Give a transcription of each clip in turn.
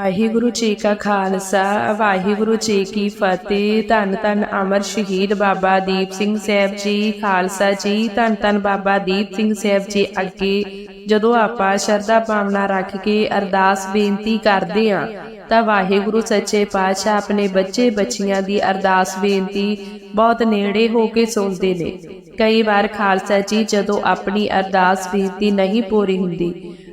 ਵਾਹਿਗੁਰੂ ਜੀ ਕਾ ਖਾਲਸਾ, ਵਾਹਿਗੁਰੂ ਜੀ ਕੀ ਫਤਿਹ। ਧੰਨ ਧੰਨ ਅਮਰ ਸ਼ਹੀਦ ਬਾਬਾ ਦੀਪ ਸਿੰਘ ਸਾਹਿਬ ਜੀ, ਖਾਲਸਾ ਜੀ। ਧੰਨ ਧੰਨ ਬਾਬਾ ਦੀਪ ਸਿੰਘ ਸਾਹਿਬ ਜੀ ਅੱਗੇ। ਜਦੋਂ ਆਪਾਂ ਸ਼ਰਧਾ ਭਾਵਨਾ ਰੱਖ ਕੇ ਅਰਦਾਸ ਬੇਨਤੀ ਕਰਦੇ ਹਾਂ, ਤਾਂ ਵਾਹਿਗੁਰੂ ਸੱਚੇ ਪਾਤਸ਼ਾਹ ਆਪਣੇ ਬੱਚੇ ਬੱਚੀਆਂ ਦੀ ਅਰਦਾਸ ਬੇਨਤੀ ਬਹੁਤ ਨੇੜੇ ਹੋ ਕੇ ਸੁਣਦੇ ਨੇ। ਕਈ ਵਾਰ ਖਾਲਸਾ ਜੀ ਜਦੋਂ ਆਪਣੀ ਅਰਦਾਸ ਬੇਨਤੀ ਨਹੀਂ ਪੂਰੀ ਹੁੰਦੀ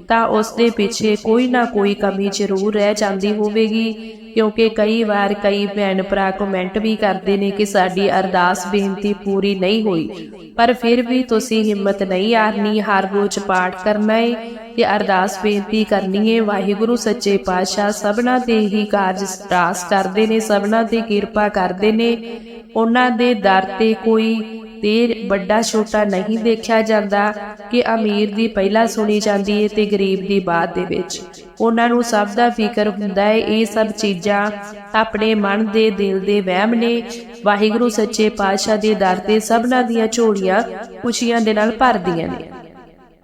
ਤਾਂ ਉਸ ਦੇ ਪਿੱਛੇ ਕੋਈ ਨਾ ਕੋਈ ਕਮੀ ਜ਼ਰੂਰ ਰਹਿ ਜਾਂਦੀ ਹੋਵੇਗੀ, ਕਿਉਂਕਿ ਕਈ ਵਾਰ ਕਈ ਭੈਣ ਭਰਾ ਕਮੈਂਟ ਵੀ ਕਰਦੇ ਨੇ ਕਿ ਸਾਡੀ ਅਰਦਾਸ ਬੇਨਤੀ ਪੂਰੀ ਨਹੀਂ ਹੋਈ। ਪਰ ਫਿਰ ਵੀ ਤੁਸੀਂ ਹਿੰਮਤ ਨਹੀਂ ਹਾਰਨੀ, ਹਰ ਰੋਜ਼ ਪਾਠ ਕਰਨਾ ਹੈ ਤੇ ਅਰਦਾਸ ਬੇਨਤੀ ਕਰਨੀ ਹੈ ਵਾਹਿਗੁਰੂ, ਸੱਚੇ ਪਾਤਸ਼ਾਹ ਸਭਨਾ ਦੇ ਹੀ ਕਾਰਜ ਸਟਾਸ ਕਰਦੇ ਨੇ, ਸਭਨਾ ਤੇ ਕਿਰਪਾ ਕਰਦੇ ਨੇ। ਉਹਨਾਂ ਦੇ ਦਰ ਤੇ ਕੋਈ ਤੇ ਵੱਡਾ ਛੋਟਾ ਨਹੀਂ ਦੇਖਿਆ ਜਾਂਦਾ ਕਿ ਅਮੀਰ ਦੀ ਪਹਿਲਾਂ ਸੁਣੀ ਜਾਂਦੀ ਹੈ ਤੇ ਗਰੀਬ ਦੀ ਬਾਅਦ ਦੇ ਵਿੱਚ। ਉਹਨਾਂ ਨੂੰ ਸਭ ਦਾ ਫਿਕਰ ਹੁੰਦਾ ਹੈ ਇਹ ਸਭ ਚੀਜ਼ਾਂ ਆਪਣੇ ਮਨ ਦੇ, ਦਿਲ ਦੇ ਵਹਿਮ ਨੇ। ਵਾਹਿਗੁਰੂ ਸੱਚੇ ਪਾਤਸ਼ਾਹ ਦੇ ਦਰ ਤੇ ਸਭਨਾਂ ਦੀਆਂ ਝੋਲੀਆਂ ਖੁਸ਼ੀਆਂ ਦੇ ਨਾਲ ਭਰਦੀਆਂ ਨੇ।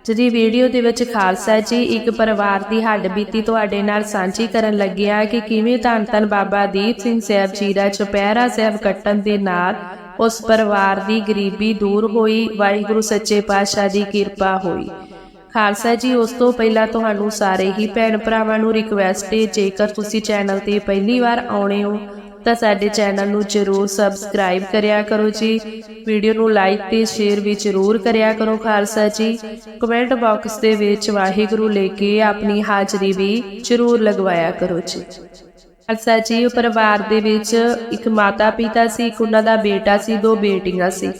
ਜਿਹੜੀ ਵੀਡੀਓ ਦੇ ਵਿੱਚ ਖਾਲਸਾ ਜੀ ਇੱਕ ਪਰਿਵਾਰ ਦੀ ਹੱਡ ਬੀਤੀ ਤੁਹਾਡੇ ਨਾਲ ਸਾਂਝੀ ਕਰਨ ਲੱਗਿਆ ਕਿ ਕਿਵੇਂ ਧੰਨ ਧੰਨ ਬਾਬਾ ਦੀਪ ਸਿੰਘ ਸਾਹਿਬ ਜੀ ਦਾ ਚੁਪਹਿਰਾ ਸਾਹਿਬ ਕੱਟਣ ਦੇ ਨਾਲ ਉਸ ਪਰਿਵਾਰ ਦੀ ਗਰੀਬੀ ਦੂਰ ਹੋਈ, ਵਾਹਿਗੁਰੂ ਸੱਚੇ ਪਾਤਸ਼ਾਹ ਦੀ ਕਿਰਪਾ ਹੋਈ। ਖਾਲਸਾ ਜੀ, ਉਸ ਤੋਂ ਪਹਿਲਾਂ ਤੁਹਾਨੂੰ ਸਾਰੇ ਹੀ ਭੈਣ ਭਰਾਵਾਂ ਨੂੰ ਰਿਕਵੈਸਟ ਹੈ, ਜੇਕਰ ਤੁਸੀਂ ਚੈਨਲ ਤੇ ਪਹਿਲੀ ਵਾਰ ਆਉਣੇ ਹੋ, ਤਾਂ ਸਾਡੇ ਚੈਨਲ ਨੂੰ ਜਰੂਰ ਸਬਸਕ੍ਰਾਈਬ ਕਰਿਆ ਕਰੋ ਜੀ। ਵੀਡੀਓ ਨੂੰ ਲਾਈਕ ਤੇ ਸ਼ੇਅਰ ਵੀ ਜਰੂਰ ਕਰਿਆ ਕਰੋ, ਖਾਲਸਾ ਜੀ। ਕਮੈਂਟ ਬਾਕਸ ਦੇ ਵਿੱਚ ਵਾਹਿਗੁਰੂ ਲੈ ਕੇ ਆਪਣੀ ਹਾਜ਼ਰੀ ਵੀ ਜਰੂਰ ਲਗਵਾਇਆ ਕਰੋ ਜੀ। ਖਾਲਸਾ ਜੀ, ਉਹ ਪਰਿਵਾਰ ਦੇ ਵਿੱਚ ਇੱਕ ਮਾਤਾ ਪਿਤਾ ਸੀ, ਇੱਕ ਉਹਨਾਂ ਦਾ ਬੇਟਾ ਸੀ, ਦੋ ਬੇਟੀਆਂ ਸੀ।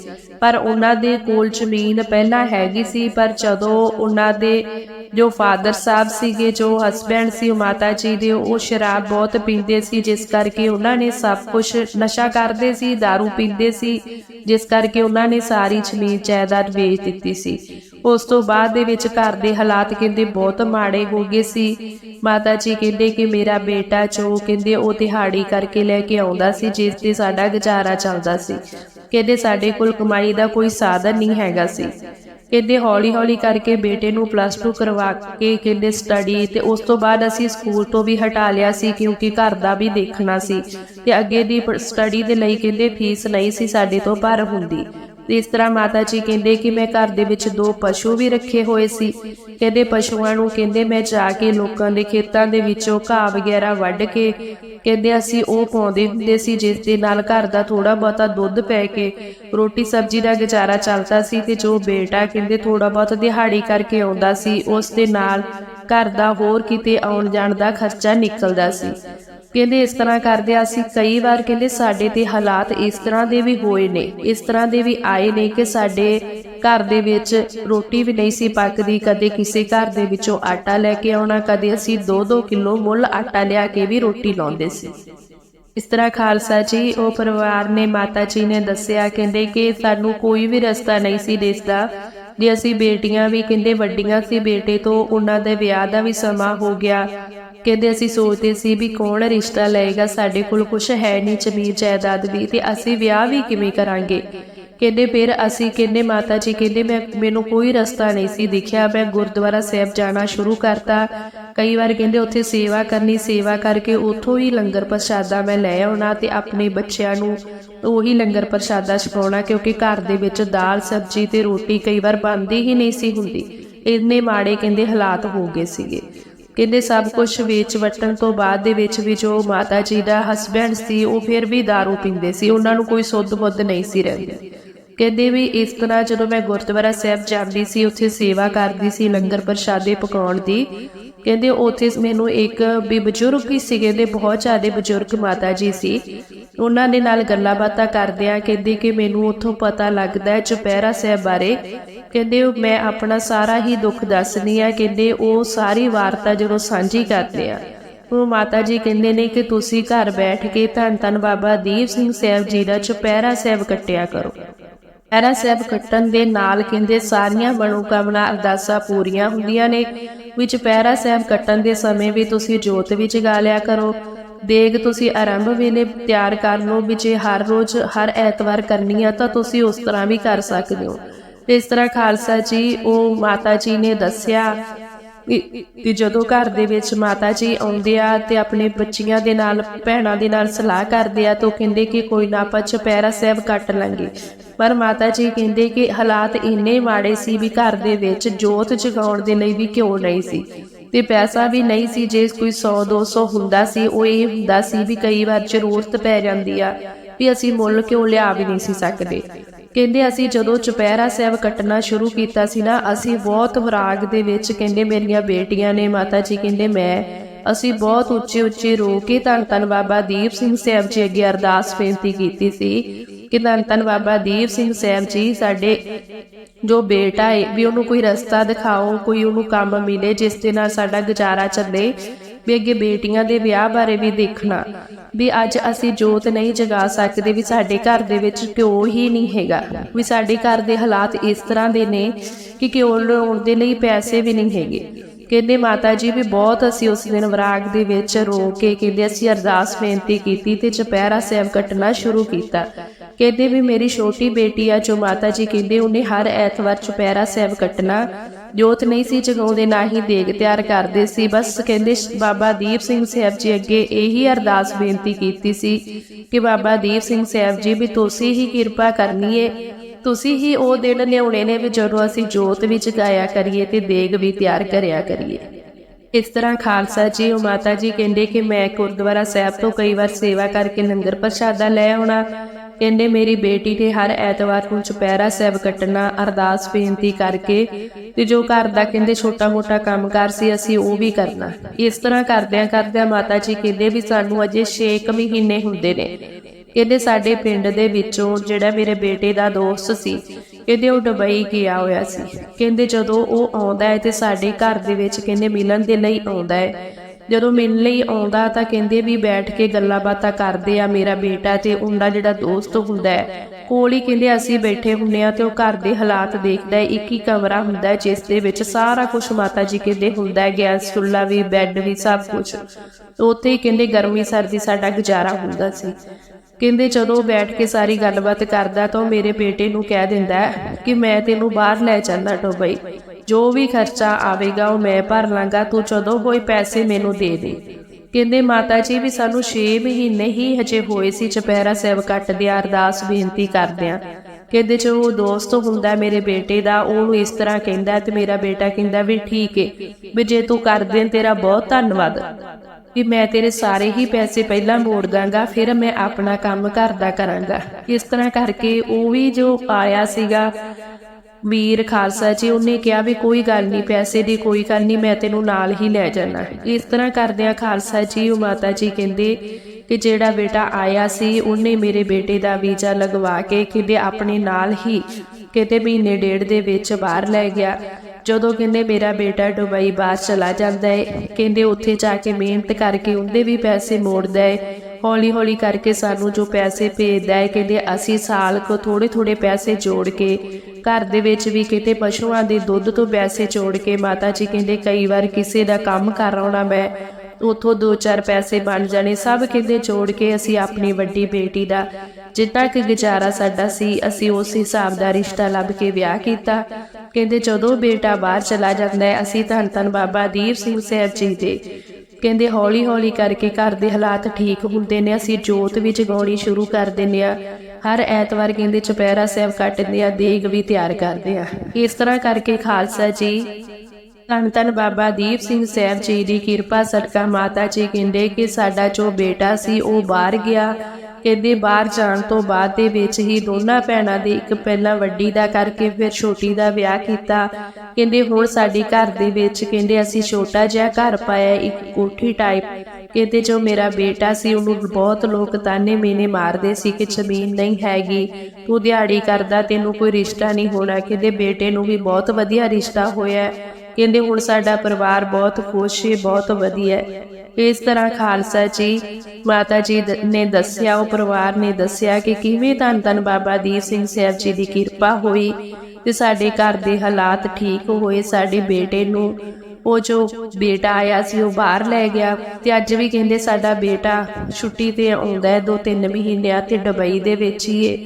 ਪਰ ਉਹਨਾਂ ਦੇ ਕੋਲ ਜ਼ਮੀਨ ਪਹਿਲਾਂ ਹੈਗੀ ਸੀ, ਪਰ ਜਦੋਂ ਉਹਨਾਂ ਦੇ ਜੋ ਫਾਦਰ ਸਾਹਿਬ ਸੀਗੇ, ਜੋ ਹਸਬੈਂਡ ਸੀ, ਉਹ ਮਾਤਾ ਜੀ ਦੇ, ਉਹ ਸ਼ਰਾਬ ਬਹੁਤ ਪੀਂਦੇ ਸੀ, ਜਿਸ ਕਰਕੇ ਉਹਨਾਂ ਨੇ ਸਭ ਕੁਝ ਨਸ਼ਾ ਕਰਦੇ ਸੀ दारू ਪੀਂਦੇ ਸੀ, ਜਿਸ ਕਰਕੇ ਉਹਨਾਂ ਨੇ ਸਾਰੀ ਜ਼ਮੀਨ ਜਾਇਦਾਦ ਵੇਚ ਦਿੱਤੀ ਸੀ। ਉਸ ਤੋਂ ਬਾਅਦ ਦੇ ਵਿੱਚ ਘਰ ਦੇ ਹਾਲਾਤ ਕਹਿੰਦੇ ਬਹੁਤ ਮਾੜੇ ਹੋ ਗਏ ਸੀ। ਮਾਤਾ ਜੀ ਕਹਿੰਦੇ ਕਿ ਮੇਰਾ ਬੇਟਾ ਜੋ ਕਹਿੰਦੇ ਉਹ ਦਿਹਾੜੀ ਕਰਕੇ ਲੈ ਕੇ ਆਉਂਦਾ ਸੀ, ਜਿਸ ਤੇ ਸਾਡਾ ਗੁਜ਼ਾਰਾ ਚੱਲਦਾ ਸੀ। ਕਹਿੰਦੇ ਸਾਡੇ ਕੋਲ ਕਮਾਈ ਦਾ ਕੋਈ ਸਾਧਨ ਨਹੀਂ ਹੈਗਾ ਸੀ। ਕਹਿੰਦੇ ਹੌਲੀ ਹੌਲੀ ਕਰਕੇ ਬੇਟੇ ਨੂੰ ਪਲੱਸ 2 ਕਰਵਾ ਕੇ ਕਹਿੰਦੇ ਸਟੱਡੀ ਤੇ ਉਸ ਤੋਂ ਬਾਅਦ ਅਸੀਂ ਸਕੂਲ ਤੋਂ ਵੀ ਹਟਾ ਲਿਆ ਸੀ, ਕਿਉਂਕਿ ਘਰ ਦਾ ਵੀ ਦੇਖਣਾ ਸੀ। ਤੇ ਅੱਗੇ ਦੀ ਸਟੱਡੀ ਦੇ ਲਈ ਕਹਿੰਦੇ ਫੀਸ ਨਹੀਂ ਸੀ ਸਾਡੇ ਤੋਂ ਭਰ ਹੁੰਦੀ। ਇਸ ਤਰ੍ਹਾਂ ਮਾਤਾ ਜੀ ਕਹਿੰਦੇ ਕਿ ਮੈਂ ਘਰ ਦੇ ਵਿੱਚ ਦੋ ਪਸ਼ੂ ਵੀ ਰੱਖੇ ਹੋਏ ਸੀ। ਕਹਿੰਦੇ ਪਸ਼ੂਆਂ ਨੂੰ ਕਹਿੰਦੇ ਮੈਂ ਜਾ ਕੇ ਲੋਕਾਂ ਦੇ ਖੇਤਾਂ ਦੇ ਵਿੱਚੋਂ ਘਾਹ ਵਗੈਰਾ ਵੱਢ ਕੇ ਕਹਿੰਦੇ ਅਸੀਂ ਉਹ ਪਾਉਂਦੇ ਹੁੰਦੇ ਸੀ, ਜਿਸ ਦੇ ਨਾਲ ਘਰ ਦਾ ਥੋੜਾ ਬਹੁਤਾ ਦੁੱਧ ਪੈ ਕੇ ਰੋਟੀ ਸਬਜ਼ੀ ਦਾ ਗੁਜ਼ਾਰਾ ਚੱਲਦਾ ਸੀ ਤੇ ਜੋ ਬੇਟਾ ਕਹਿੰਦੇ ਥੋੜਾ ਬਹੁਤ ਦਿਹਾੜੀ ਕਰਕੇ ਆਉਂਦਾ ਸੀ, ਉਸ ਦੇ ਨਾਲ ਘਰ ਦਾ ਹੋਰ ਕਿਤੇ ਆਉਣ ਜਾਣ ਦਾ ਖਰਚਾ ਨਿਕਲਦਾ ਸੀ। ਕਹਿੰਦੇ ਇਸ ਤਰ੍ਹਾਂ ਕਰਦੇ ਅਸੀਂ ਕਈ ਵਾਰ ਕਹਿੰਦੇ ਸਾਡੇ ਤੇ ਹਾਲਾਤ ਇਸ ਤਰ੍ਹਾਂ ਦੇ ਵੀ ਹੋਏ ਨੇ, ਇਸ ਤਰ੍ਹਾਂ ਦੇ ਵੀ ਆਏ ਨੇ ਕਿ ਸਾਡੇ ਘਰ ਦੇ ਵਿੱਚ ਰੋਟੀ ਵੀ ਨਹੀਂ ਸੀ ਪੱਕਦੀ, ਕਦੇ ਕਿਸੇ ਘਰ ਦੇ ਵਿੱਚੋਂ ਆਟਾ ਲੈ ਕੇ ਆਉਣਾ, ਕਦੇ ਅਸੀਂ 2-2 ਕਿਲੋ ਮੁੱਲ ਆਟਾ ਲਿਆ ਕੇ ਵੀ ਰੋਟੀ ਲਾਉਂਦੇ ਸੀ। ਇਸ ਤਰ੍ਹਾਂ ਖਾਲਸਾ ਜੀ, ਉਹ ਪਰਿਵਾਰ ਨੇ ਮਾਤਾ ਜੀ ਨੇ ਦੱਸਿਆ, ਕਹਿੰਦੇ ਕਿ ਸਾਨੂੰ ਕੋਈ ਵੀ ਰਸਤਾ ਨਹੀਂ ਸੀ ਦਿਸਦਾ, ਜੇ ਅਸੀਂ ਬੇਟੀਆਂ ਵੀ, ਕਹਿੰਦੇ ਵੱਡੀਆਂ ਸੀ ਬੇਟੇ, ਤੋਂ ਉਹਨਾਂ ਦੇ ਵਿਆਹ ਦਾ ਵੀ ਸਮਾਂ ਹੋ ਗਿਆ ਕਹਿੰਦੇ ਅਸੀਂ ਸੋਚਦੇ ਸੀ ਵੀ ਕੌਣ ਰਿਸ਼ਤਾ ਲਏਗਾ, ਸਾਡੇ ਕੋਲ ਕੁਝ ਹੈ ਨਹੀਂ ਜ਼ਮੀਨ ਜਾਇਦਾਦ ਵੀ ਤੇ ਅਸੀਂ ਵਿਆਹ ਵੀ ਕਿਵੇਂ ਕਰਾਂਗੇ? ਕਹਿੰਦੇ ਫਿਰ ਅਸੀਂ ਕਹਿੰਦੇ, ਮਾਤਾ ਜੀ ਕਹਿੰਦੇ, ਮੈਂ, ਮੈਨੂੰ ਕੋਈ ਰਸਤਾ ਨਹੀਂ ਸੀ ਦਿਖਿਆ, ਮੈਂ ਗੁਰਦੁਆਰਾ ਸਾਹਿਬ ਜਾਣਾ ਸ਼ੁਰੂ ਕਰਤਾ। ਕਈ ਵਾਰ ਕਹਿੰਦੇ ਉੱਥੇ ਸੇਵਾ ਕਰਨੀ, ਸੇਵਾ ਕਰਕੇ ਉੱਥੋਂ ਹੀ ਲੰਗਰ ਪ੍ਰਸ਼ਾਦਾ ਮੈਂ ਲੈ ਆਉਣਾ ਤੇ ਆਪਣੇ ਬੱਚਿਆਂ ਨੂੰ ਉਹੀ ਲੰਗਰ ਪ੍ਰਸ਼ਾਦਾ ਛਕਾਉਣਾ, ਕਿਉਂਕਿ ਘਰ ਦੇ ਵਿੱਚ ਦਾਲ, ਸਬਜ਼ੀ ਤੇ ਰੋਟੀ ਕਈ ਵਾਰ ਬਣਦੀ ਹੀ ਨਹੀਂ ਸੀ ਹੁੰਦੀ। ਇੰਨੇ ਮਾੜੇ ਕਹਿੰਦੇ ਹਾਲਾਤ ਹੋ ਗਏ ਸੀਗੇ। ਕਹਿੰਦੇ ਸਭ ਕੁਝ ਵੇਚ ਵਟਣ ਤੋਂ ਬਾਅਦ ਦੇ ਵਿੱਚ ਵੀ ਜੋ ਮਾਤਾ ਜੀ ਦਾ ਹਸਬੈਂਡ ਸੀ, ਉਹ ਫਿਰ ਵੀ दारू ਪੀਂਦੇ ਸੀ। ਉਹਨਾਂ ਨੂੰ ਕੋਈ ਸੁੱਧ ਬੁੱਧ ਨਹੀਂ ਸੀ ਰਹਿੰਦੀ। ਕਹਿੰਦੇ ਵੀ ਇਸ ਤਰ੍ਹਾਂ ਜਦੋਂ ਮੈਂ ਗੁਰਦੁਆਰਾ ਸਾਹਿਬ ਜਾਂਦੀ ਸੀ, ਉੱਥੇ ਸੇਵਾ ਕਰਦੀ ਸੀ, ਲੰਗਰ ਪ੍ਰਸ਼ਾਦੇ ਪਕਾਉਣ ਦੀ। ਕਹਿੰਦੇ ਉੱਥੇ ਮੈਨੂੰ ਇੱਕ ਵੀ ਬਜ਼ੁਰਗ ਹੀ ਸੀ, ਕਹਿੰਦੇ ਬਹੁਤ ਜ਼ਿਆਦਾ ਬਜ਼ੁਰਗ ਮਾਤਾ ਜੀ ਸੀ। ਉਹਨਾਂ ਦੇ ਨਾਲ ਗੱਲਾਂ ਬਾਤਾਂ ਕਰਦਿਆਂ ਕਹਿੰਦੇ ਕਿ ਮੈਨੂੰ ਉੱਥੋਂ ਪਤਾ ਲੱਗਦਾ ਹੈ ਚੁਪਹਿਰਾ ਸਾਹਿਬ ਬਾਰੇ ਕਹਿੰਦੇ ਉਹ, ਮੈਂ ਆਪਣਾ ਸਾਰਾ ਹੀ ਦੁੱਖ ਦੱਸਦੀ ਆ ਕਹਿੰਦੇ ਉਹ ਸਾਰੀ ਵਾਰਤਾ ਜਦੋਂ ਸਾਂਝੀ ਕਰਦੇ ਆ। ਉਹ ਮਾਤਾ ਜੀ ਕਹਿੰਦੇ ਨੇ ਕਿ ਤੁਸੀਂ ਘਰ ਬੈਠ ਕੇ ਧੰਨ ਧੰਨ ਬਾਬਾ ਦੀਪ ਸਿੰਘ ਸਾਹਿਬ ਜੀ ਦਾ ਚੁਪਹਿਰਾ ਸਾਹਿਬ ਕੱਟਿਆ ਕਰੋ। ਚੁਪਹਿਰਾ ਸਾਹਿਬ ਕੱਟਣ ਦੇ ਨਾਲ ਕਹਿੰਦੇ ਸਾਰੀਆਂ ਮਨੋਕਾਮਨਾ ਅਰਦਾਸਾਂ ਪੂਰੀਆਂ ਹੁੰਦੀਆਂ ਨੇ। ਵਿੱਚ ਚੁਪਹਿਰਾ ਸਾਹਿਬ ਕੱਟਣ ਦੇ ਸਮੇਂ ਵੀ ਤੁਸੀਂ ਜੋਤ ਵਿੱਚ ਜਗਾ ਲਿਆ ਕਰੋ। ਦੇਗ ਤੁਸੀਂ ਆਰੰਭ ਵੇਲੇ ਤਿਆਰ ਕਰ ਲਓ। ਵਿੱਚ ਹਰ ਰੋਜ਼, ਹਰ ਐਤਵਾਰ ਕਰਨੀ ਆ ਤਾਂ ਤੁਸੀਂ ਉਸ ਤਰ੍ਹਾਂ ਵੀ ਕਰ ਸਕਦੇ ਹੋ। ਇਸ ਤਰ੍ਹਾਂ ਖਾਲਸਾ ਜੀ, ਉਹ ਮਾਤਾ ਜੀ ਨੇ ਦੱਸਿਆ ਤੇ- ਜਦੋਂ ਘਰ ਦੇ ਵਿੱਚ ਮਾਤਾ ਜੀ ਆਉਂਦੇ ਆ ਤੇ ਆਪਣੇ ਬੱਚੀਆਂ ਦੇ ਨਾਲ, ਭੈਣਾਂ ਦੇ ਨਾਲ ਸਲਾਹ ਕਰਦੇ ਆ ਤਾਂ ਉਹ ਕਹਿੰਦੇ ਕਿ ਕੋਈ ਨਾ ਆਪਾਂ ਚੁਪਹਿਰਾ ਸਾਹਿਬ ਕੱਟ ਲਾਂਗੇ। ਪਰ ਮਾਤਾ ਜੀ ਕਹਿੰਦੇ ਕਿ ਹਾਲਾਤ ਇੰਨੇ ਮਾੜੇ ਸੀ ਵੀ ਘਰ ਦੇ ਵਿੱਚ ਜੋਤ ਜਗਾਉਣ ਦੇ ਲਈ ਵੀ ਕਿਉਂ ਨਹੀਂ ਸੀ। ਤੇ ਪੈਸਾ ਵੀ ਨਹੀਂ ਸੀ, ਜੇ ਕੋਈ 100 200 ਹੁੰਦਾ ਸੀ, ਉਹ ਇਹ ਹੁੰਦਾ ਸੀ ਵੀ ਕਈ ਵਾਰ ਜ਼ਰੂਰਤ ਪੈ ਜਾਂਦੀ ਆ ਵੀ ਅਸੀਂ ਮੁੱਲ ਕਿਉਂ ਲਿਆ ਵੀ ਨਹੀਂ ਸੀ ਸਕਦੇ। ਕਹਿੰਦੇ ਅਸੀਂ ਜਦੋਂ ਚੁਪਹਿਰਾ ਸਾਹਿਬ ਕੱਟਣਾ ਸ਼ੁਰੂ ਕੀਤਾ ਸੀ ਨਾ, ਅਸੀਂ ਬਹੁਤ ਹੁਰਾਗ ਦੇ ਵਿੱਚ ਕਹਿੰਦੇ ਮੇਰੀਆਂ ਬੇਟੀਆਂ ਨੇ ਮਾਤਾ ਜੀ ਕਹਿੰਦੇ ਮੈਂ, ਅਸੀਂ ਬਹੁਤ ਉੱਚੇ ਉੱਚੇ ਰੋ ਕੇ ਧੰਨ ਧੰਨ ਬਾਬਾ ਦੀਪ ਸਿੰਘ ਸਾਹਿਬ ਜੀ ਅੱਗੇ ਅਰਦਾਸ ਬੇਨਤੀ ਕੀਤੀ ਸੀ ਕਿ ਧੰਨ ਧੰਨ ਬਾਬਾ ਦੀਪ ਸਿੰਘ ਸਾਹਿਬ ਜੀ ਸਾਡੇ ਜੋ ਬੇਟਾ ਹੈ ਵੀ ਉਹਨੂੰ ਕੋਈ ਰਸਤਾ ਦਿਖਾਓ, ਕੋਈ ਉਹਨੂੰ ਕੰਮ ਮਿਲੇ, ਜਿਸ ਦੇ ਨਾਲ ਸਾਡਾ ਗੁਜ਼ਾਰਾ ਚੱਲੇ। ਵੀ ਅੱਗੇ ਬੇਟੀਆਂ ਦੇ ਵਿਆਹ ਬਾਰੇ ਵੀ ਦੇਖਣਾ। ਵੀ ਅੱਜ ਅਸੀਂ ਜੋਤ ਨਹੀਂ ਜਗਾ ਸਕਦੇ ਵੀ ਸਾਡੇ ਘਰ ਦੇ ਵਿੱਚ ਕਿਉਂ ਹੀ ਨਹੀਂ ਹੈਗਾ। ਵੀ ਸਾਡੇ ਘਰ ਦੇ ਹਾਲਾਤ ਇਸ ਤਰ੍ਹਾਂ ਦੇ ਨੇ ਕਿ ਕਿਉਂ ਲਾਉਣ ਦੇ ਲਈ ਪੈਸੇ ਵੀ ਨਹੀਂ ਹੈਗੇ। ਕਹਿੰਦੇ ਮਾਤਾ ਜੀ ਵੀ ਬਹੁਤ ਅਸੀਂ ਉਸ ਦਿਨ ਵਿਰਾਗ ਦੇ ਵਿੱਚ ਰੋ ਕੇ ਕਹਿੰਦੇ ਅਸੀਂ ਅਰਦਾਸ ਬੇਨਤੀ ਕੀਤੀ ਤੇ ਚੁਪਹਿਰਾ ਸਾਹਿਬ ਕੱਟਣਾ ਸ਼ੁਰੂ ਕੀਤਾ। ਕਹਿੰਦੇ ਵੀ ਮੇਰੀ ਛੋਟੀ ਬੇਟੀ ਆ ਜੋ ਮਾਤਾ ਜੀ ਕਹਿੰਦੇ ਉਹਨੇ ਹਰ ਐਤਵਾਰ ਚੁਪਹਿਰਾ ਸਾਹਿਬ ਕੱਟਣਾ। ਜੋਤ ਨਹੀਂ ਸੀ ਜਗਾਉਂਦੇ ਨਾ ਹੀ ਦੇਗ ਤਿਆਰ ਕਰਦੇ ਸੀ, ਬਸ ਕਹਿੰਦੇ ਬਾਬਾ ਦੀਪ ਸਿੰਘ ਸਾਹਿਬ ਜੀ ਅੱਗੇ ਇਹੀ ਅਰਦਾਸ ਬੇਨਤੀ ਕੀਤੀ ਸੀ ਕਿ ਬਾਬਾ ਦੀਪ ਸਿੰਘ ਸਾਹਿਬ ਜੀ ਵੀ ਤੁਸੀਂ ਹੀ ਕਿਰਪਾ ਕਰਨੀ ਏ। ਤੁਸੀਂ ਹੀ ਉਹ ਦਿਨ ਲਿਆਉਣੇ ਨੇ ਵੀ ਜਦੋਂ ਅਸੀਂ ਜੋਤ ਵਿੱਚ ਗਾਇਆ ਕਰੀਏ ਤੇ ਦੇਗ ਵੀ ਤਿਆਰ ਕਰਿਆ ਕਰੀਏ। ਇਸ ਤਰ੍ਹਾਂ ਖਾਲਸਾ ਜੀ, ਉਹ ਮਾਤਾ ਜੀ ਕਹਿੰਦੇ ਕਿ ਮੈਂ ਗੁਰਦੁਆਰਾ ਸਾਹਿਬ ਤੋਂ ਕਈ ਵਾਰ ਸੇਵਾ ਕਰਕੇ ਲੰਗਰ ਪ੍ਰਸ਼ਾਦਾ ਲੈ ਆਉਣਾ ਕਹਿੰਦੇ, ਮੇਰੀ ਬੇਟੀ ਨੇ ਹਰ ਐਤਵਾਰ ਨੂੰ ਚੁਪਹਿਰਾ ਸਾਹਿਬ ਕੱਟਣਾ ਅਰਦਾਸ ਬੇਨਤੀ ਕਰਕੇ ਤੇ ਜੋ ਘਰ ਦਾ ਕਹਿੰਦੇ ਛੋਟਾ ਮੋਟਾ ਕੰਮਕਾਰ ਸੀ, ਅਸੀਂ ਉਹ ਵੀ ਕਰਨਾ। ਇਸ ਤਰ੍ਹਾਂ ਕਰਦਿਆਂ ਕਰਦਿਆਂ ਮਾਤਾ ਜੀ ਕਹਿੰਦੇ ਵੀ ਸਾਨੂੰ ਅਜੇ 6 ਮਹੀਨੇ ਹੁੰਦੇ ਨੇ। ਕਹਿੰਦੇ, ਸਾਡੇ ਪਿੰਡ ਦੇ ਵਿੱਚੋਂ ਜਿਹੜਾ ਮੇਰੇ ਬੇਟੇ ਦਾ ਦੋਸਤ ਸੀ ਇਹਦੇ ਉਹ ਦੁਬਈ ਗਿਆ ਹੋਇਆ ਸੀ। ਕਹਿੰਦੇ, ਜਦੋਂ ਉਹ ਆਉਂਦਾ ਹੈ ਤੇ ਸਾਡੇ ਘਰ ਦੇ ਵਿੱਚ ਕਹਿੰਦੇ ਮਿਲਣ ਦੇ ਲਈ ਆਉਂਦਾ ਹੈ ਜਦੋਂ ਮਿਲਣ ਲਈ ਆਉਂਦਾ ਤਾਂ ਕਹਿੰਦੇ ਵੀ ਬੈਠ ਕੇ ਗੱਲਾਂ ਬਾਤਾਂ ਕਰਦੇ ਆ, ਮੇਰਾ ਬੇਟਾ ਤੇ ਉਹਦਾ ਜਿਹੜਾ ਦੋਸਤ ਹੁੰਦਾ ਹੈ, ਕੋਲ ਹੀ ਕਹਿੰਦੇ ਅਸੀਂ ਬੈਠੇ ਹੁੰਨੇ ਆ ਤੇ ਉਹ ਘਰ ਦੇ ਹਾਲਾਤ ਦੇਖਦਾ ਹੈ, ਇੱਕ ਹੀ ਕਮਰਾ ਹੁੰਦਾ ਹੈ, ਜਿਸ ਦੇ ਵਿੱਚ ਸਾਰਾ ਕੁਝ ਮਾਤਾ ਜੀ ਕਹਿੰਦੇ ਹੁੰਦਾ ਹੈ, ਗੈਸ, ਚੁੱਲ੍ਹਾ ਵੀ, ਬੈੱਡ ਵੀ, ਸਭ ਕੁਝ ਉੱਥੇ ਹੀ ਕਹਿੰਦੇ ਗਰਮੀ ਸਰਦੀ ਸਾਡਾ ਗੁਜ਼ਾਰਾ ਹੁੰਦਾ ਸੀ। ਕਹਿੰਦੇ ਜਦੋਂ ਬੈਠ ਕੇ ਸਾਰੀ ਗੱਲਬਾਤ ਕਰਦਾ ਤਾਂ ਉਹ ਮੇਰੇ ਬੇਟੇ ਨੂੰ ਕਹਿ ਦਿੰਦਾ ਕਿ ਮੈਂ ਤੈਨੂੰ ਬਾਹਰ ਲੈ ਜਾਂਦਾ ਡੁਬਈ ਜੋ ਵੀ ਖਰਚਾ ਆਵੇਗਾ ਉਹ ਮੈਂ ਭਰ ਲਾਂਗਾ, ਤੂੰ ਜਦੋਂ ਕੋਈ ਪੈਸੇ ਮੈਨੂੰ ਦੇ ਦੇ। ਕਹਿੰਦੇ, ਮਾਤਾ ਜੀ, ਵੀ ਸਾਨੂੰ 6 ਮਹੀਨੇ ਹੀ ਹਜੇ ਹੋਏ ਸੀ ਚੁਪਹਿਰਾ ਸਾਹਿਬ ਕੱਟਦੇ ਆ ਅਰਦਾਸ ਬੇਨਤੀ ਕਰਦਿਆਂ ਕਹਿੰਦੇ, ਜੋ ਦੋਸਤ ਹੁੰਦਾ ਮੇਰੇ ਬੇਟੇ ਦਾ, ਉਹਨੂੰ ਇਸ ਤਰ੍ਹਾਂ ਕਹਿੰਦਾ ਤੇ ਮੇਰਾ ਬੇਟਾ ਕਹਿੰਦਾ, ਵੀ ਠੀਕ ਏ, ਵੀ ਜੇ ਤੂੰ ਕਰਦੇ ਤੇਰਾ ਬਹੁਤ ਧੰਨਵਾਦ। ਕਿ ਮੈਂ ਤੇਰੇ ਸਾਰੇ ਹੀ ਪੈਸੇ ਪਹਿਲਾਂ ਮੋੜ ਦਾਂਗਾ, ਫਿਰ ਮੈਂ ਆਪਣਾ ਕੰਮ ਘਰ ਦਾ ਕਰਾਂਗਾ। ਇਸ ਤਰ੍ਹਾਂ ਕਰਕੇ ਉਹ ਵੀ ਜੋ ਆਇਆ ਸੀਗਾ ਵੀਰ ਖਾਲਸਾ ਜੀ, ਉਹਨੇ ਕਿਹਾ ਵੀ ਕੋਈ ਗੱਲ ਨਹੀਂ, ਪੈਸੇ ਦੀ ਕੋਈ ਗੱਲ ਨਹੀਂ, ਮੈਂ ਤੈਨੂੰ ਨਾਲ ਹੀ ਲੈ ਜਾਣਾ। ਇਸ ਤਰ੍ਹਾਂ ਕਰਦਿਆਂ ਖਾਲਸਾ ਜੀ, ਉਹ ਮਾਤਾ ਜੀ ਕਹਿੰਦੇ ਕਿ ਜਿਹੜਾ ਬੇਟਾ ਆਇਆ ਸੀ, ਉਹਨੇ ਮੇਰੇ ਬੇਟੇ ਦਾ ਵੀਜ਼ਾ ਲਗਵਾ ਕੇ ਕਿਤੇ ਆਪਣੇ ਨਾਲ ਹੀ ਕਿਤੇ ਮਹੀਨੇ ਡੇਢ ਦੇ ਵਿੱਚ ਬਾਹਰ ਲੈ ਗਿਆ। ਜਦੋਂ ਕਹਿੰਦੇ ਮੇਰਾ ਬੇਟਾ ਦੁਬਈ ਬਾਹਰ ਚਲਾ ਜਾਂਦਾ ਹੈ ਕਹਿੰਦੇ ਉੱਥੇ ਜਾ ਕੇ ਮਿਹਨਤ ਕਰਕੇ ਉਹਦੇ ਵੀ ਪੈਸੇ ਮੋੜਦਾ ਹੈ ਹੌਲੀ ਹੌਲੀ ਕਰਕੇ ਸਾਨੂੰ ਜੋ ਪੈਸੇ ਭੇਜਦਾ ਹੈ ਕਹਿੰਦੇ ਅਸੀਂ ਸਾਲ ਕੋ ਥੋੜੇ ਥੋੜੇ ਪੈਸੇ ਜੋੜ ਕੇ ਘਰ ਦੇ ਵਿੱਚ ਵੀ ਕਿਤੇ ਪਸ਼ੂਆਂ ਦੇ ਦੁੱਧ ਤੋਂ ਪੈਸੇ ਜੋੜ ਕੇ ਮਾਤਾ ਜੀ ਕਹਿੰਦੇ ਕਈ ਵਾਰ ਕਿਸੇ ਦਾ ਕੰਮ ਕਰ ਆਉਣਾ ਮੈਂ ਉਥੋਂ ਦੋ ਚਾਰ ਪੈਸੇ ਬਣ ਜਾਣੇ, ਸਭ ਕਹਿੰਦੇ ਜੋੜ ਕੇ ਅਸੀਂ ਆਪਣੀ ਵੱਡੀ ਬੇਟੀ ਦਾ ਜਿੱਦਾਂ ਕਿ ਗੁਜ਼ਾਰਾ ਸਾਡਾ ਸੀ, ਅਸੀਂ ਉਸ ਹਿਸਾਬ ਦਾ ਰਿਸ਼ਤਾ ਲੱਭ ਕੇ ਵਿਆਹ ਕੀਤਾ। ਕਹਿੰਦੇ ਜਦੋਂ ਬੇਟਾ ਬਾਹਰ ਚਲਾ ਜਾਂਦਾ ਹੈ, ਅਸੀਂ ਧੰਨ ਧੰਨ ਬਾਬਾ ਦੀਪ ਸਿੰਘ ਸਾਹਿਬ ਜੀ ਦੇ। ਕਹਿੰਦੇ ਹੌਲੀ ਹੌਲੀ ਕਰਕੇ ਘਰ ਦੇ ਹਾਲਾਤ ਠੀਕ ਹੁੰਦੇ ਨੇ, ਅਸੀਂ ਜੋਤ ਵੀ ਜਗਾਉਣੀ ਸ਼ੁਰੂ ਕਰ ਦਿੰਦੇ ਆ ਹਰ ਐਤਵਾਰ ਕਹਿੰਦੇ ਚੁਪਹਿਰਾ ਸਾਹਿਬ ਕੱਟਦੇ ਆ ਦੇਗ ਵੀ ਤਿਆਰ ਕਰਦੇ ਆ ਇਸ ਤਰ੍ਹਾਂ ਕਰਕੇ ਖਾਲਸਾ ਜੀ, ਧੰਨ ਧੰਨ ਬਾਬਾ ਦੀਪ ਸਿੰਘ ਸਾਹਿਬ ਜੀ ਦੀ ਕਿਰਪਾ ਸਦਕਾ ਮਾਤਾ ਜੀ ਕਹਿੰਦੇ ਕਿ ਸਾਡਾ ਜੋ ਬੇਟਾ ਸੀ, ਉਹ ਬਾਹਰ ਗਿਆ। ਕਹਿੰਦੇ ਬਾਹਰ ਜਾਣ ਤੋਂ ਬਾਅਦ ਦੇ ਵਿੱਚ ਹੀ ਦੋਨਾਂ ਭੈਣਾਂ ਦੇ ਇੱਕ ਪਹਿਲਾਂ ਵੱਡੀ ਦਾ ਕਰਕੇ ਫਿਰ ਛੋਟੀ ਦਾ ਵਿਆਹ ਕੀਤਾ। ਕਹਿੰਦੇ ਹੁਣ ਸਾਡੇ ਘਰ ਦੇ ਵਿੱਚ, ਕਹਿੰਦੇ ਅਸੀਂ ਛੋਟਾ ਜਿਹਾ ਘਰ ਪਾਇਆ, ਇੱਕ ਕੋਠੀ ਟਾਈਪ ਕਹਿੰਦੇ ਜੋ ਮੇਰਾ ਬੇਟਾ ਸੀ, ਉਹਨੂੰ ਬਹੁਤ ਲੋਕ ਤਾਨੇ ਮੇਨੇ ਮਾਰਦੇ ਸੀ ਕਿ ਜ਼ਮੀਨ ਨਹੀਂ ਹੈਗੀ, ਤੂੰ ਦਿਹਾੜੀ ਕਰਦਾ, ਤੈਨੂੰ ਕੋਈ ਰਿਸ਼ਤਾ ਨਹੀਂ ਹੋਣਾ। ਕਹਿੰਦੇ ਬੇਟੇ ਨੂੰ ਵੀ ਬਹੁਤ ਵਧੀਆ ਰਿਸ਼ਤਾ ਹੋਇਆ ਕਹਿੰਦੇ ਹੁਣ ਸਾਡਾ ਪਰਿਵਾਰ ਬਹੁਤ ਖੁਸ਼ ਹੈ, ਬਹੁਤ ਵਧੀਆ ਹੈ। ਇਸ ਤਰ੍ਹਾਂ ਖਾਲਸਾ ਜੀ, ਮਾਤਾ ਜੀ ਦ- ਨੇ ਦੱਸਿਆ, ਉਹ ਪਰਿਵਾਰ ਨੇ ਦੱਸਿਆ ਕਿ ਕਿਵੇਂ ਧੰਨ ਧੰਨ ਬਾਬਾ ਦੀਪ ਸਿੰਘ ਸਾਹਿਬ ਜੀ ਦੀ ਕਿਰਪਾ ਹੋਈ ਤੇ ਸਾਡੇ ਘਰ ਦੇ ਹਾਲਾਤ ਠੀਕ ਹੋਏ, ਸਾਡੇ ਬੇਟੇ ਨੂੰ ਉਹ ਜੋ ਬੇਟਾ ਆਇਆ ਸੀ, ਉਹ ਬਾਹਰ ਲੈ ਗਿਆ ਤੇ ਅੱਜ ਵੀ ਕਹਿੰਦੇ ਸਾਡਾ ਬੇਟਾ ਛੁੱਟੀ ਤੇ ਆਉਂਦਾ ਹੈ ਦੋ ਤਿੰਨ ਮਹੀਨਿਆਂ ਤੇ ਦੁਬਈ ਦੇ ਵਿੱਚ ਹੀ ਹੈ।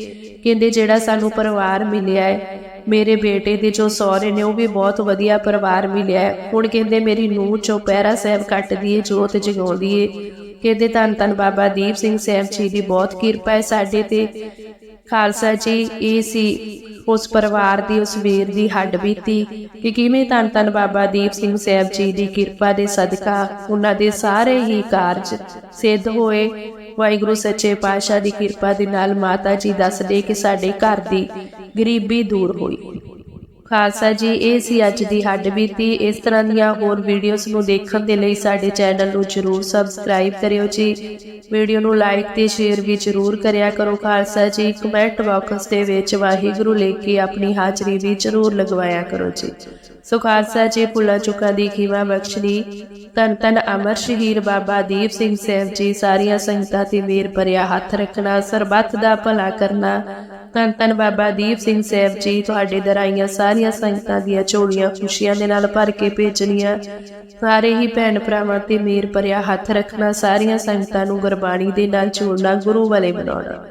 ਕਹਿੰਦੇ ਜਿਹੜਾ ਸਾਨੂੰ ਪਰਿਵਾਰ ਮਿਲਿਆ ਹੈ, ਮੇਰੇ ਬੇਟੇ ਦੇ ਜੋ ਸਹੁਰੇ ਨੇ ਉਹ ਵੀ ਬਹੁਤ ਵਧੀਆ ਪਰਿਵਾਰ ਮਿਲਿਆ ਹੈ। ਹੁਣ ਕਹਿੰਦੇ ਮੇਰੀ ਨੂੰਹ ਚੌਪਹਿਰਾ ਸਾਹਿਬ ਕੱਟਦੀ ਏ ਜੋਤ ਜਗਾਉਂਦੀ ਏ। ਕਹਿੰਦੇ ਧੰਨ ਧੰਨ ਬਾਬਾ ਦੀਪ ਸਿੰਘ ਸਾਹਿਬ ਜੀ ਦੀ ਬਹੁਤ ਕਿਰਪਾ ਹੈ ਸਾਡੇ ਤੇ। ਖਾਲਸਾ ਜੀ, ਇਹ ਸੀ ਉਸ ਪਰਿਵਾਰ ਦੀ, ਉਸ ਵੀਰ ਦੀ ਹੱਡ ਬੀਤੀ ਕਿ ਕਿਵੇਂ ਧੰਨ ਧੰਨ ਬਾਬਾ ਦੀਪ ਸਿੰਘ ਸਾਹਿਬ ਜੀ ਦੀ ਕਿਰਪਾ ਦੇ ਸਦਕਾ ਉਹਨਾਂ ਦੇ ਸਾਰੇ ਹੀ ਕਾਰਜ ਸਿੱਧ ਹੋਏ। ਵਾਹਿਗੁਰੂ ਸੱਚੇ ਪਾਤਸ਼ਾਹ ਦੀ ਕਿਰਪਾ ਦੇ ਨਾਲ ਮਾਤਾ ਜੀ ਦੱਸਦੇ ਕਿ ਸਾਡੇ ਘਰ ਦੀ ਗਰੀਬੀ ਦੂਰ ਹੋਈ। ਖਾਲਸਾ ਜੀ, ਇਹ ਸੀ ਅੱਜ ਦੀ ਹੱਡ ਬੀਤੀ। ਇਸ ਤਰ੍ਹਾਂ ਦੀਆਂ ਹੋਰ ਵੀਡੀਓਜ਼ ਨੂੰ ਦੇਖਣ ਦੇ ਲਈ ਸਾਡੇ ਚੈਨਲ ਨੂੰ ਜਰੂਰ ਸਬਸਕ੍ਰਾਈਬ ਕਰਿਓ ਜੀ। ਵੀਡੀਓ ਨੂੰ ਲਾਈਕ ਤੇ ਸ਼ੇਅਰ ਵੀ ਜਰੂਰ ਕਰਿਆ ਕਰੋ ਖਾਲਸਾ ਜੀ। ਕਮੈਂਟ ਬਾਕਸ ਦੇ ਵਿੱਚ ਵਾਹਿਗੁਰੂ ਲਿਖ ਕੇ ਆਪਣੀ ਹਾਜ਼ਰੀ ਵੀ ਜਰੂਰ ਲਗਵਾਇਆ ਕਰੋ ਜੀ। ਸੋ ਖਾਲਸਾ ਜੀ, ਭੁੱਲਾ ਚੁੱਕਾ ਦੀ ਖੀਵਾ ਬਖਸ਼ਣੀ। ਤਨ ਤਨ ਅਮਰ ਸ਼ਹੀਰ ਬਾਬਾ ਦੀਪ ਸਿੰਘ ਸਾਹਿਬ ਜੀ, ਸਾਰੀਆਂ ਸੰਗਤਾਂ ਤੇ ਮੇਰ ਭਰਿਆ ਹੱਥ ਰੱਖਣਾ, ਸਰਬੱਤ ਦਾ ਭਲਾ ਕਰਨਾ। ਧੰਨ ਧੰਨ ਬਾਬਾ ਦੀਪ ਸਿੰਘ ਸਾਹਿਬ ਜੀ, ਤੁਹਾਡੇ ਦਰਾਈਆਂ ਸਾਰੀਆਂ ਸੰਗਤਾਂ ਦੀਆਂ ਝੋਲੀਆਂ ਖੁਸ਼ੀਆਂ ਦੇ ਨਾਲ ਭਰ ਕੇ ਭੇਜਣੀਆਂ। ਸਾਰੇ ਹੀ ਭੈਣ ਭਰਾਵਾਂ ਤੇ ਮੇਰ ਭਰਿਆ ਹੱਥ ਰੱਖਣਾ, ਸਾਰੀਆਂ ਸੰਗਤਾਂ ਨੂੰ ਗੁਰਬਾਣੀ ਦੇ ਨਾਲ ਜੋੜਨਾ, ਗੁਰੂ ਵਾਲੇ ਬਣਾਉਣਾ।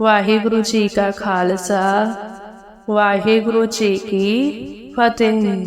ਵਾਹਿਗੁਰੂ ਜੀ ਕਾ ਖਾਲਸਾ, ਵਾਹਿਗੁਰੂ ਜੀ ਕੀ ਫਤਿਹ।